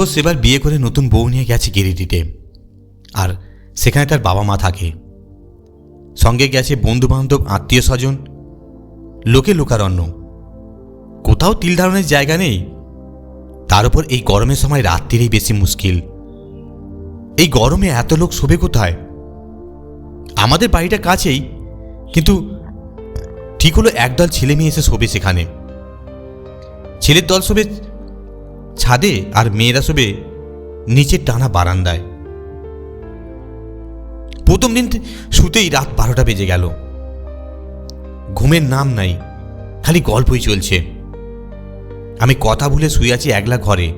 ঘোষ এবার বিয়ে করে নতুন বউ নিয়ে গেছে গিরিডিতে আর সেখানে তার বাবা মা থাকে। সঙ্গে গেছে বন্ধু বান্ধব আত্মীয় স্বজন, লোকে লোকারণ্য। কোথাও তিল ধারণের জায়গা নেই। তার উপর এই গরমের সময় রাত্রিরেই বেশি মুশকিল। এই গরমে এত লোক শোবে কোথায়? আমাদের বাড়িটা কাছেই, কিন্তু ঠিক হলো একদল ছেলে মেয়ে এসে শোবে সেখানে। ছেলের দল শোবে ছাদে আর মেয়েরা শোবে নিচের টানা বারান্দায়। প্রথম দিন শুতেই রাত বারোটা বেজে গেল। ঘুমের নাম নাই, খালি গল্পই চলছে। আমি কথা ভুলে শুয়ে আছি একলা ঘরে।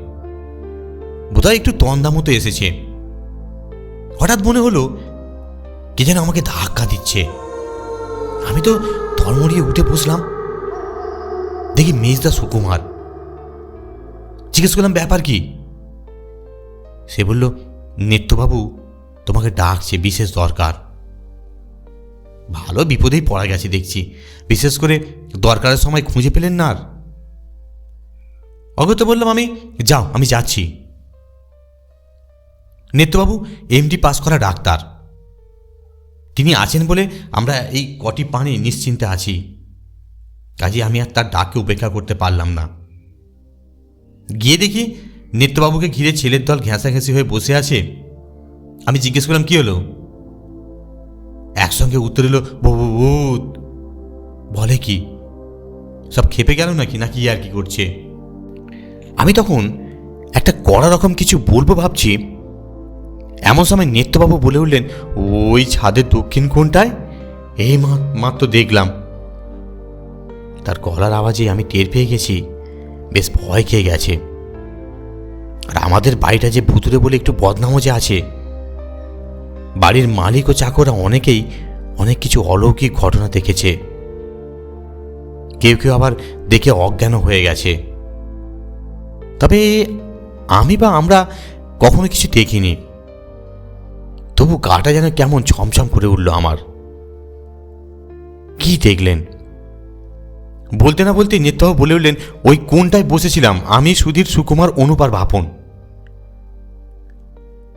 বোধহয় একটু তন্দা মতো এসেছে। হঠাৎ মনে হলো, কে যেন আমাকে ধাক্কা দিচ্ছে। আমি তো ধর্মড়িয়ে উঠে বসলাম। দেখি মেজদা সুকুমার। জিজ্ঞেস করলাম, ব্যাপার কি? সে বলল, নিত্যবাবু, তোমাকে ডাকছে বিশেষ দরকার। ভালো বিপদেই পড়া গেছে দেখছি। বিশেষ করে দরকারের সময় খুঁজে পেলেন না আর? অগত বললাম, আমি যাও, আমি যাচ্ছি। নিত্যবাবু এমডি পাস করা ডাক্তার। তিনি আছেন বলে আমরা এই কটি পানি নিশ্চিন্তে আছি। কাজে আমি আর তার ডাকে উপেক্ষা করতে পারলাম না। গিয়ে দেখি নিত্যবাবুকে ঘিরে ছেলের দল ঘেঁষাঘেঁষি হয়ে বসে আছে। আমি জিজ্ঞেস করলাম, কি হলো? একসঙ্গে উত্তর এলো, ভূত বলে কি, সব খেপে গেল নাকি? নাকি আর কি করছে? আমি তখন একটা কড়া রকম কিছু বলব ভাবছি। এমন সময় নেত্যবাবু বলে উঠলেন, ওই ছাদের দক্ষিণ কোণটায়? এই মাত্র দেখলাম। তার গলার আওয়াজে আমি টের পেয়ে গেছি। বেশ ভয় খেয়ে গেছে। আর আমাদের বাড়িটা যে ভুতুরে বলে একটু বদনামও যে আছে। বাড়ির মালিক ও চাকররা অনেকেই অনেক কিছু অলৌকিক ঘটনা দেখেছে। কেউ কেউ আবার দেখে অজ্ঞানও হয়ে গেছে। তবে আমি বা আমরা কখনো কিছু দেখিনি। তবু গাটা যেন কেমন ছমছম করে উঠল আমার। কি দেখলেন? বলতে না বলতে নেতাও বলে উঠলেন, ওই কোনটায় বসেছিলাম? আমি, সুধীর, সুকুমার অনুপার ভাপন।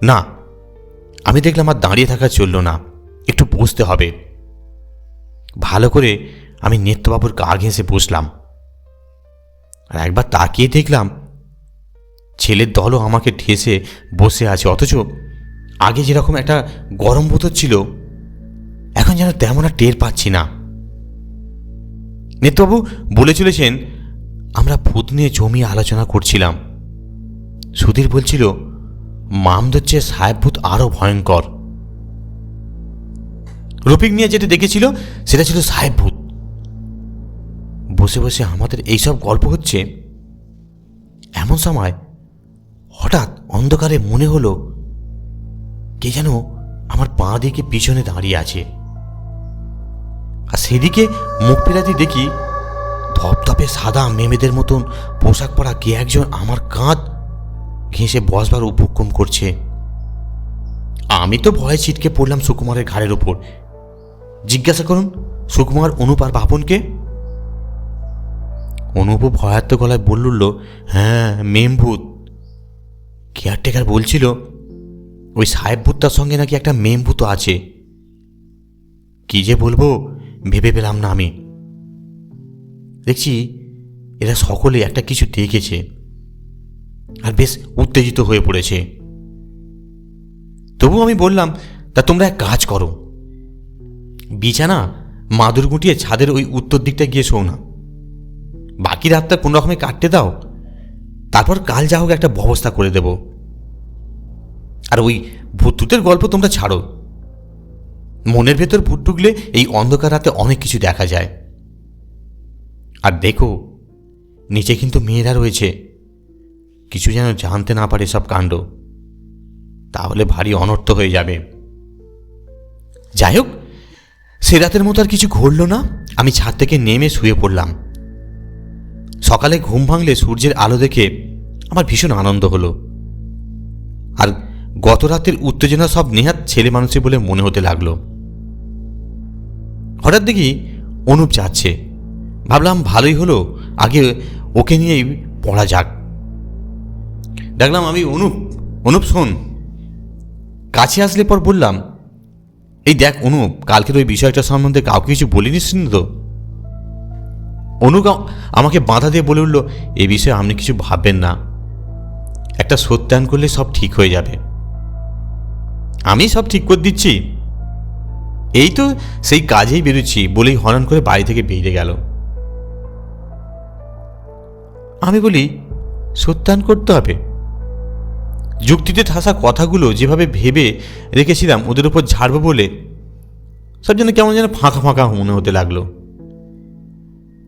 না, আমি দেখলাম আর দাঁড়িয়ে থাকা চলল না। একটু বসতে হবে। ভালো করে আমি নেত্যবাবুর গা ঘেঁষে বসলাম। আর একবার তাকিয়ে দেখলাম, ছেলের দলও আমাকে ঠেসে বসে আছে। অথচ আগে যেরকম একটা গরম বোতল ছিল, এখন যেন তেমন আর টের পাচ্ছি না। নেতবাবু বলে চলেছেন আমরা ভূত নিয়ে জমিয়ে আলোচনা করছিলাম। সুধীর বলছিল মামদের চেয়ে সাহেব ভূত আরও ভয়ঙ্কর। রফিক মিয়া যেটা দেখেছিল, সেটা ছিল সাহেব ভূত। বসে বসে আমাদের এইসব গল্প হচ্ছে, এমন সময় হঠাৎ অন্ধকারে মনে হলো, কে যেন আমার পা দিকে পিছনে দাঁড়িয়ে আছে। আর সেদিকে মুখ ফেরাতে দেখি ধপধপে সাদা মেমেদের মতন পোশাক পরা কে একজন আমার কাঁধ ঘেঁষে বসবার উপক্রম করছে। আমি তো ভয়ে ছিটকে পড়লাম সুকুমারের ঘাড়ের ওপর জিজ্ঞাসা করুন, সুকুমার অনুপ আর বাপনকে? অনুপ ভয়াত্ম গলায় বলল হ্যাঁ মেম ভূত কেয়ারটেকার বলছিল, ওই সাহেব ভূতটার সঙ্গে নাকি একটা মেম ভূত আছে? কি যে বলব ভেবে পেলাম না আমি। দেখছি এরা সকলে একটা কিছু দেখেছে আর বেশ উত্তেজিত হয়ে পড়েছে। তবু আমি বললাম, তা তোমরা এক কাজ করো। বিছানা মাদুর গুটিয়ে ছাদের ওই উত্তর দিকটা গিয়ে শোও না। বাকি রাতটা কোনো রকমে কাটতে দাও। তারপর কাল যা হোক একটা ব্যবস্থা করে দেব। আর ওই ভূতুতের গল্প তোমরা ছাড়ো। মনের ভেতর ভূত ঢুকলে এই অন্ধকার রাতে অনেক কিছু দেখা যায়। আর দেখো, নিচে কিন্তু মেয়েরা রয়েছে। কিছু যেন জানতে না পারে সব কাণ্ড। তাহলে ভারী অনর্থ হয়ে যাবে। যাই হোক, সে রাতের মতো আর কিছু ঘটল না। আমি ছাদ থেকে নেমে শুয়ে পড়লাম। সকালে ঘুম ভাঙলে সূর্যের আলো দেখে আমার ভীষণ আনন্দ হলো। আর গত রাতের উত্তেজনা সব নেহাত ছেলে মানুষে বলে মনে হতে লাগল। হঠাৎ দেখি অনুপ যাচ্ছে। ভাবলাম ভালোই হলো, আগে ওকে নিয়েই পড়া যাক। ডাকলাম আমি অনুপ অনুপ শোন। কাছে আসলে পর বললাম, এই দেখ অনুপ কালকের ওই বিষয়টা সম্বন্ধে কাউকে কিছু বলিনিস তো? অনু কা- আমাকে বাধা দিয়ে বলে উঠল, এ বিষয়ে আপনি কিছু ভাববেন না। একটা সত্যায়ন করলে সব ঠিক হয়ে যাবে। আমি সব ঠিক করে দিচ্ছি। এই তো সেই কাজেই বেরোচ্ছি বলেই হরণ করে বাড়ি থেকে বেরিয়ে গেল। আমি বলি, সত্যান করতে হবে। যুক্তিতে ঠাসা কথাগুলো যেভাবে ভেবে রেখেছিলাম ওদের উপর ঝাড়বো বলে সব যেন কেমন যেন ফাঁকা ফাঁকা মনে হতে লাগল।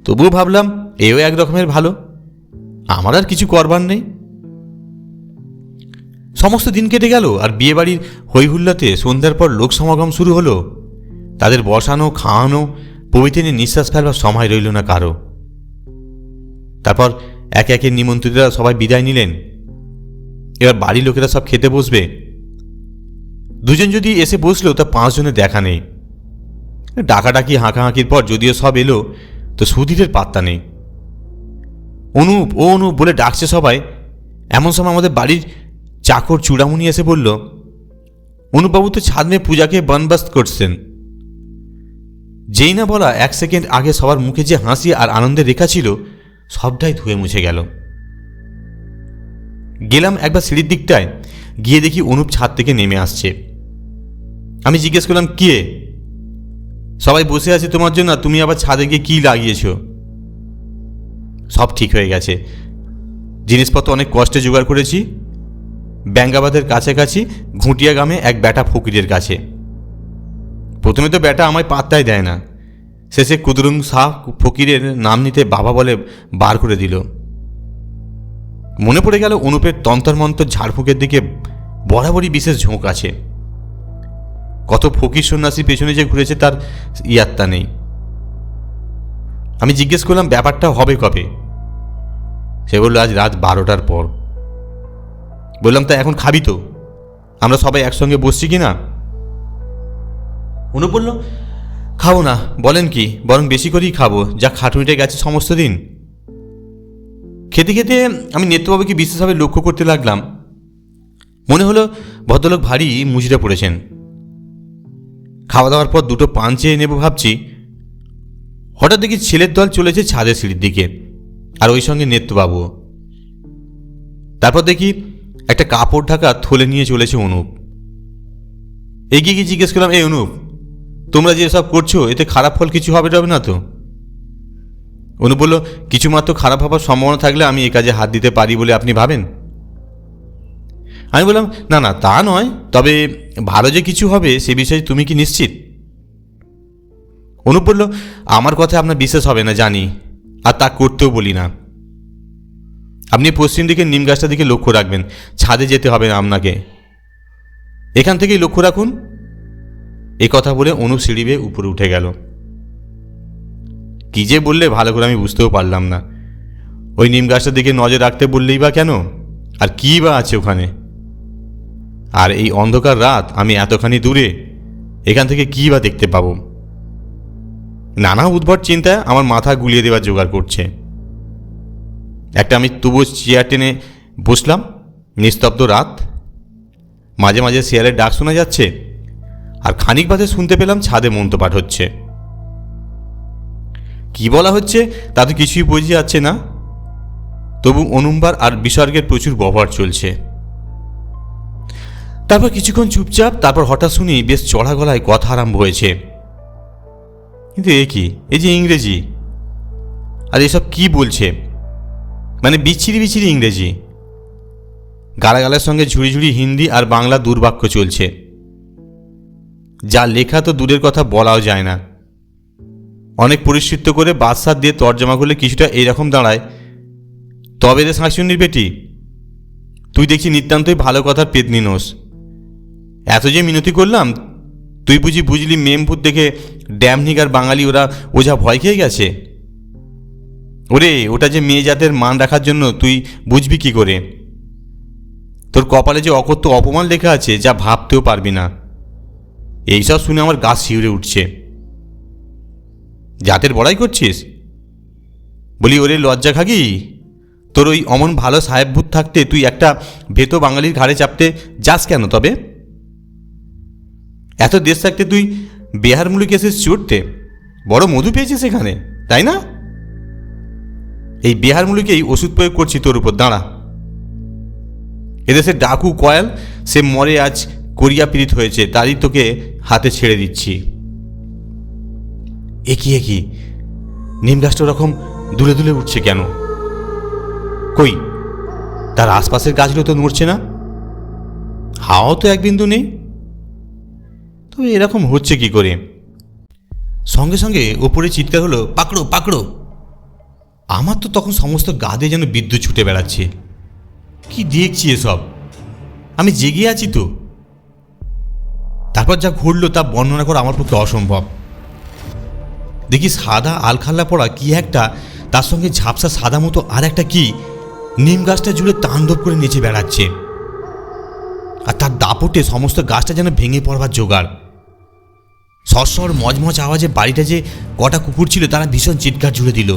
তবুও ভাবলাম, এও এক রকমের ভালো। আমার আর কিছু করবার নেই। সমস্ত দিন কেটে গেল আর বিয়েবাড়ির হৈহুল্লাতে সন্ধ্যার পর লোক সমাগম শুরু হলো। তাদের বসানো, খাওয়ানো, প্রভৃতি নিয়ে নিঃশ্বাস ফেলবার সময় রইল না কারও। তারপর একে একে নিমন্ত্রিতরা সবাই বিদায় নিলেন। এবার বাড়ির লোকেরা সব খেতে বসবে। দুজন যদি এসে বসল, তা পাঁচজনের দেখা নেই। ডাকাডাকি, হাঁকাহাঁকির পর যদিও সব এলো, তো সুধীরের পাত্তা নেই। অনুপ, ও অনুপ বলে ডাকছে সবাই। এমন সময় আমাদের বাড়ির চাকর চূড়ামণি এসে বলল, অনুপবাবু তো ছাদ পূজাকে বনবাস্ত করছেন। যেই না বলা এক সেকেন্ড আগে সবার মুখে যে হাসি আর আনন্দের রেখা ছিল, সবটাই ধুয়ে মুছে গেল। গেলাম একবার সিঁড়ির দিকটায়, গিয়ে দেখি অনুপ ছাদ থেকে নেমে আসছে। আমি জিজ্ঞেস করলাম, কে? সবাই বসে আছে তোমার জন্য তুমি আবার ছাদে গিয়ে কী লাগিয়েছো? সব ঠিক হয়ে গেছে। জিনিসপত্র অনেক কষ্টে জোগাড় করেছি। ব্যাঙ্গাবাদের কাছাকাছি ঘুঁটিয়া গ্রামে এক ব্যাটা ফকিরের কাছে। প্রথমে তো ব্যাটা আমায় পাত্তাই দেয় না। শেষে কুদরুং শাহ ফকিরের নাম নিতে বাবা বলে বার করে দিল। মনে পড়ে গেল অনুপের তন্তরমন্তর ঝাড়ফুঁকের দিকে বরাবরই বিশেষ ঝোঁক আছে। কত ফকির সন্ন্যাসী পেছনে যে ঘুরেছে তার ইয়াত্তা নেই। আমি জিজ্ঞেস করলাম, ব্যাপারটা হবে কবে? সে বলল, আজ রাত বারোটার পর। বললাম, তা এখন খাবি তো? আমরা সবাই একসঙ্গে বসছি কি না? অনুপ বলল খাব না, বলেন কি, বরং বেশি করেই খাব, যা খাটুনিটা গেছে সমস্ত দিন। খেতে খেতে আমি নেত্রবাবুকে বিশেষভাবে লক্ষ্য করতে লাগলাম। মনে হলো ভদ্রলোক ভারী মুজরে পড়েছেন। খাওয়া দাওয়ার পর দুটো পান চেয়ে নেব ভাবছি। হঠাৎ দেখি ছেলের দল চলেছে ছাদের সিঁড়ির দিকে, আর ওই সঙ্গে নেত্রবাবুও তারপর দেখি একটা কাপড় ঢাকা থলে নিয়ে চলেছে অনুপ। এগিয়ে গিয়ে জিজ্ঞেস করলাম, এই অনুপ তোমরা যে সব করছ, এতে খারাপ ফল কিছু হবে যাবে না তো অনুপ বলল কিছু মাত্র খারাপ হবার সম্ভাবনা থাকলে আমি এই কাজে হাত দিতে পারি বলে আপনি ভাবেন? আমি বললাম, না না, তা নয়। তবে ভালো যে কিছু হবে, সে বিষয়ে তুমি কি নিশ্চিত? অনুপ বলল, আমার কথা আপনার বিশ্বাস হবে না, জানি, আর তা করতেও বলি না। আপনি পশ্চিম দিকে নিম গাছটার দিকে লক্ষ্য রাখবেন, ছাদে যেতে হবে না আপনাকে। এখান থেকেই লক্ষ্য রাখুন এ কথা বলে অনুপ সিঁড়ি বেয়ে উপরে উঠে গেল। কি যে বললে ভালো করে আমি বুঝতেও পারলাম না। ওই নিম গাছটার দিকে নজর রাখতে বললেই বা কেন? আর কী বা আছে ওখানে? আর এই অন্ধকার রাত আমি এতখানি দূরে, এখান থেকে কী বা দেখতে পাবো? নানা উদ্ভট চিন্তায় আমার মাথা গুলিয়ে দেওয়ার জোগাড় করছে। একটা আমি তবু চেয়ার টেনে বসলাম, নিস্তব্ধ রাত। মাঝে মাঝে শেয়ালের ডাক শোনা যাচ্ছে। আর খানিক বাদে শুনতে পেলাম ছাদে মন্ত্রপাঠ হচ্ছে। কি বলা হচ্ছে তা তো কিছুই বোঝা যাচ্ছে না। তবু অনুম্বার আর বিসর্গের প্রচুর ব্যবহার চলছে। তারপর কিছুক্ষণ চুপচাপ, তারপর হঠাৎ শুনি বেশ চড়া গলায় কথা আরম্ভ হয়েছে। কিন্তু এ কি? এই যে ইংরেজি। আর এসব কি বলছে? মানে বিচ্ছিরি বিচ্ছিরি ইংরেজি। গালাগালের সঙ্গে ঝুড়ি ঝুড়ি হিন্দি আর বাংলা দুর্বাক্য চলছে। যা লেখা তো দূরের কথা বলাও যায় না। অনেক পরিষ্কৃত করে বাদশাহ দিয়ে তর্জমা করলে কিছুটা এইরকম দাঁড়ায়, তবে রে শাঁসুনির বেটি তুই দেখছি নিতান্তই ভালো কথার পেতনি নোস। এত যে মিনতি করলাম, তুই বুঝি বুঝলি মেমপুর দেখে ড্যামনিগার বাঙালি ওরা ওঝা ভয় খেয়ে গেছে? ওরে, ওটা যে মেয়ে জাতের মান রাখার জন্য তুই বুঝবি কি করে? তোর কপালে যে অকথ্য অপমান লেখা আছে, যা ভাবতেও পারবি না। এইসব শুনে আমার গা শিউরে উঠছে। জাতের বড়াই করছিস? বলি, ওরে লজ্জা খাগি, তোর ওই অমন ভালো সাহেব ভূত থাকতে তুই একটা ভেতো বাঙালির ঘাড়ে চাপতে যাস কেন তবে? এত দেশ থাকতে তুই বেহার মুলুক এসে চড়তে। বড় মধু পেয়েছিস এখানে, তাই না? এই বেহার মুলুকেই ওষুধ প্রয়োগ করছি তোর উপর, দাঁড়া। এদেশে ডাকু, কয়াল, সে মরে আজ করিয়া পীড়িত হয়েছে, তারই তোকে হাতে ছেড়ে দিচ্ছি। একই একই নিম গাছটা ওরকম দুলে দুলে উঠছে কেন? কই? তার আশপাশের গাছগুলো তো নড়ছে না? হাওয়াও তো এক বিন্দু নেই। তবে এরকম হচ্ছে কি করে? সঙ্গে সঙ্গে ওপরে চিৎকার হলো, পাকড়ো পাকড়ো! আমার তো তখন সমস্ত গাদে যেন বিদ্যুৎ ছুটে বেড়াচ্ছে। কি দেখছি এসব? আমি জেগে আছি তো। তারপর যা ঘটলো তা বর্ণনা করা আমার পক্ষে অসম্ভব। দেখি সাদা আলখাল্লা পড়া কি একটা, তার সঙ্গে ঝাপসা সাদা মতো আর একটা কি, নিম গাছটা জুড়ে তাণ্ডব করে নিচে বেড়াচ্ছে। আর তার দাপটে সমস্ত গাছটা যেন ভেঙে পড়বার জোগাড়। সরসর মজমজ আওয়াজে বাড়িটা যে কটা কুকুর ছিল তারা ভীষণ চিৎকার জুড়ে দিল।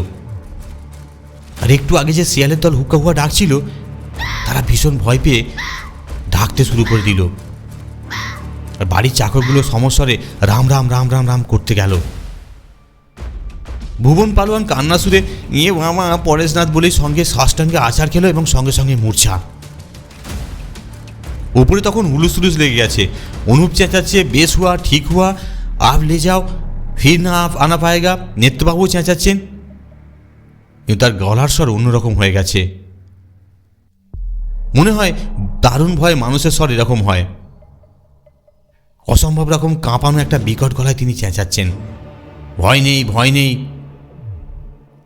আর একটু আগে যে শিয়ালের দল হুক্কা হুয়া ডাকছিল, তারা ভীষণ ভয় পেয়ে ডাকতে শুরু করে দিল। আর বাড়ির চাকরগুলো সমস্বরে রাম রাম রাম রাম রাম করতে গেল। ভুবন পালোয়ান কান্না সুরে ইয়ে মামা, পরেশনাথ বলেই সঙ্গে শ্বাসটাঙ্গে আচার খেলো এবং সঙ্গে সঙ্গে মূর্ছা। উপরে তখন হুলুস হুলুস লেগে গেছে। অনুপ চেঁচাচ্ছে, বেশ হুয়া, ঠিক হুয়া, আপ লে যাও, ফির না আপ আনা পায়েগা। নেত্রবাবু চেঁচাচ্ছেন। কিন্তু তার গলার স্বর অন্যরকম হয়ে গেছে। মনে হয় দারুণ ভয়ে মানুষের স্বর এরকম হয়। অসম্ভব রকম কাঁপানো একটা বিকট গলায় তিনি চেঁচাচ্ছেন। ভয় নেই ভয় নেই।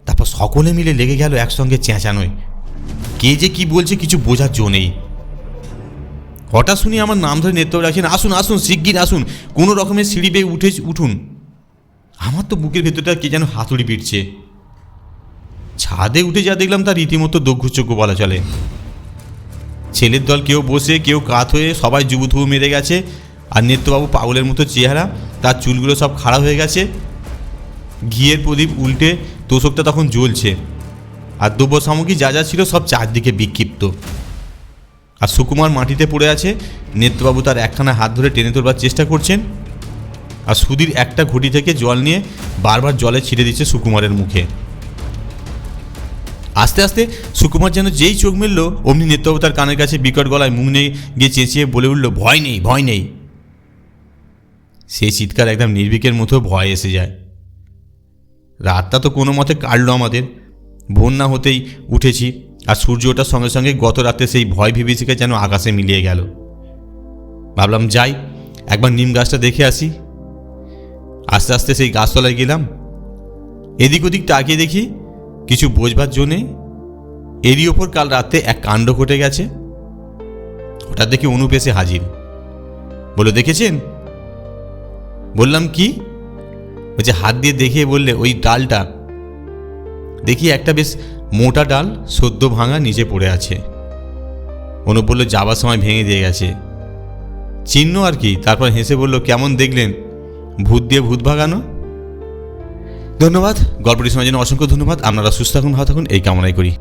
তারপর সকলে মিলে লেগে গেল একসঙ্গে চেঁচানোয়। কে যে কি বলছে কিছু বোঝার জো নেই। হঠাৎ শুনি আমার নাম ধরে নেত্য রাখছেন, আসুন আসুন, শিগগির আসুন। কোনো রকমের সিঁড়ি বেয়ে উঠে, উঠুন। আমার তো বুকের ভেতরটা কে যেন হাতুড়ি পিটছে। ছাদে উঠে যা দেখলাম তার রীতিমতো দগ্ধযোগ্য বলা চলে। ছেলের দল কেউ বসে, কেউ কাত হয়ে সবাই যুবথুবু মেরে গেছে। আর নেত্যবাবু পাগলের মতো চেহারা, তার চুলগুলো সব খাড়া হয়ে গেছে। ঘিয়ের প্রদীপ উল্টে তোষকটা তখন জ্বলছে। আর দ্রব্য সামগ্রী যা যা ছিল সব চারদিকে বিক্ষিপ্ত। আর সুকুমার মাটিতে পড়ে আছে, নেত্যবাবু তার একখানা হাত ধরে টেনে তোলবার চেষ্টা করছেন। আর সুধীর একটা ঘটি থেকে জল নিয়ে বারবার জলে ছিঁড়ে দিচ্ছে সুকুমারের মুখে। আস্তে আস্তে সুকুমার যেন যেই চোখ মেলল, অমনি নেত্যবাবু তার কানের কাছে বিকট গলায় মুখ নিয়ে গিয়ে চেঁচিয়ে বলে উঠল, ভয় নেই ভয় নেই। সেই চিৎকার একদম নির্বিকের মতো ভয় এসে যায়। রাতটা তো কোনো মতে কাটলো আমাদের। বন্যা হতেই উঠেছি আর সূর্য ওঠার সঙ্গে সঙ্গে গত রাতে সেই ভয় বিভীষিকা যেন আকাশে মিলিয়ে গেল। ভাবলাম, যাই, একবার নিম গাছটা দেখে আসি। আস্তে আস্তে সেই গাছতলায় গেলাম। এদিক ওদিক তাকিয়ে দেখি কিছু বোঝবার জন্যে এরই ওপর কাল রাতে এক কাণ্ড ঘটে গেছে। হঠাৎ দেখি অনুপেশে হাজির। বলে, দেখেছেন? বললাম, কি? বলছে হাত দিয়ে দেখিয়ে বললে, ওই ডালটা। দেখি একটা বেশ মোটা ডাল সদ্য ভাঙা নিচে পড়ে আছে। অনুপ বলল, যাবার সময় ভেঙে দিয়ে গেছে। চিহ্ন আর কি? তারপর হেসে বলল, কেমন দেখলেন? ভূত দিয়ে ভূত ভাগানো? ধন্যবাদ। গল্পটি শোনার জন্য অসংখ্য ধন্যবাদ। আপনারা সুস্থ থাকুন, ভালো থাকুন। এই কামনাই করি।